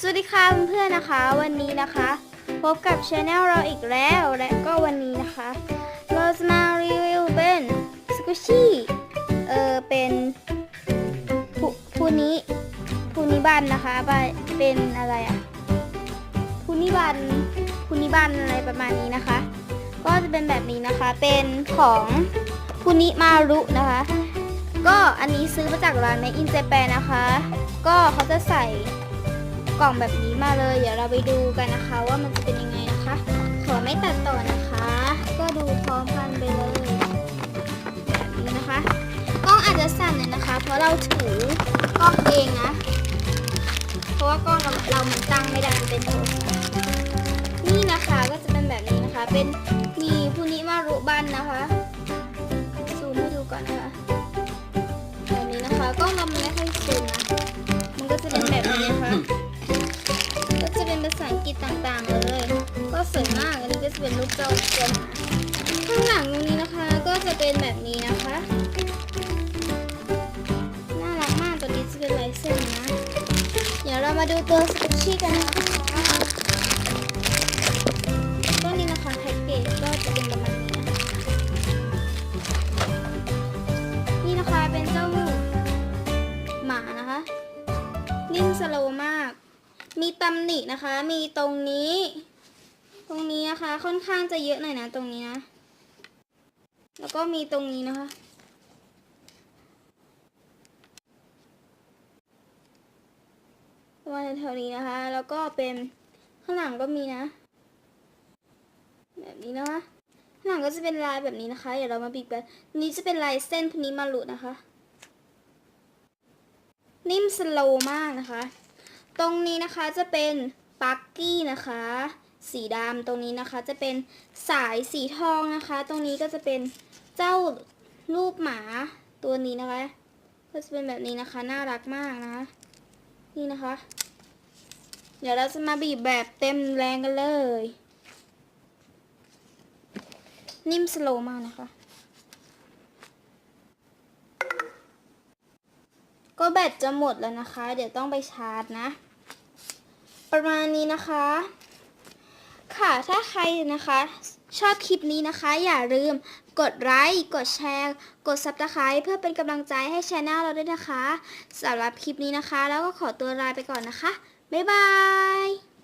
สวัสดีค่ะเพื่อนๆนะคะ วันนี้นะคะ พบกับช anel เราอีกแล้ว และก็วันนี้นะคะ เราจะมารีวิวเป็นสกุชี่เออเป็นผู้ผู้นี้ผู้นิบันนะคะเป็นอะไรอะผู้นิบันผู้นิบันอะไรประมาณนี้นะคะ ก็จะเป็นแบบนี้นะคะเป็นของผู้นิมารุนะคะ ก็อันนี้ซื้อมาจากร้าน Made in Japan นะคะ ก็เขาจะใส่ กล่องแบบนี้มาเลย เดี๋ยวเราไปดูกันนะคะ ว่ามันจะเป็นยังไงนะคะ ขอไม่ตัดต่อนะคะ ก็ดูพร้อมกันไปเลยแบบนี้นะคะกล้องอาจจะสั่นหน่อยนะคะ เพราะเราถือกล้องเองนะเพราะว่ากล้องเราเรามันตั้งไม่ได้มันเป็นโทรศัพท์นี่นะคะก็จะเป็นแบบนี้นะคะ เป็นมีผู้นิมารุบันนะคะ เป็นรูปเจ้าตัวหมาข้างหลังตรงนี้นะคะ ก็จะเป็นแบบนี้นะคะ น่ารักมากตัวนี้จะเป็นลายเส้นนะ เดี๋ยวเรามาดูตัวสกุชชี่กันนะคะตัวนี้นะคะแพ็กเกจก็จะเป็นประมาณนี้นี่นะคะเป็นเจ้าหมานะคะนิ่มสโลมาก มีตำหนินะคะ มีตรงนี้ ตรงนี้นะคะ ค่อนข้างจะเยอะหน่อยนะตรงนี้นะ แล้วก็มีตรงนี้นะคะ ประมาณแถวๆนี้นะคะ แล้วก็เป็นข้างหลังก็มีนะ แบบนี้นะคะข้างหลังก็จะเป็นลายแบบนี้นะคะเดี๋ยวเรามาบีบกันนี้จะเป็นลายเส้นพนี้มาลุนะคะ นิ่มสโลมากนะคะ ตรงนี้นะคะจะเป็นปักกี้นะคะ สีดำตรงนี้นะคะจะเป็นสายสีทองนะคะ ตรงนี้ก็จะเป็นเจ้ารูปหมาตัวนี้นะคะก็จะเป็นแบบนี้นะคะ น่ารักมากนะ นี่นะคะ เดี๋ยวเราจะมาบีบแบบเต็มแรงกันเลย นิ่มสโลมากนะคะก็แบตจะหมดแล้วนะคะ เดี๋ยวต้องไปชาร์จนะ ประมาณนี้นะคะ ค่ะ ถ้าใครนะคะ ชอบคลิปนี้นะคะ อย่าลืมกดไลค์ กดแชร์ กด Subscribe เพื่อเป็นกำลังใจให้ช anel เราด้วยนะคะสำหรับคลิปนี้นะคะ แล้วก็ขอตัวลาไปก่อนนะคะ บ๊ายบาย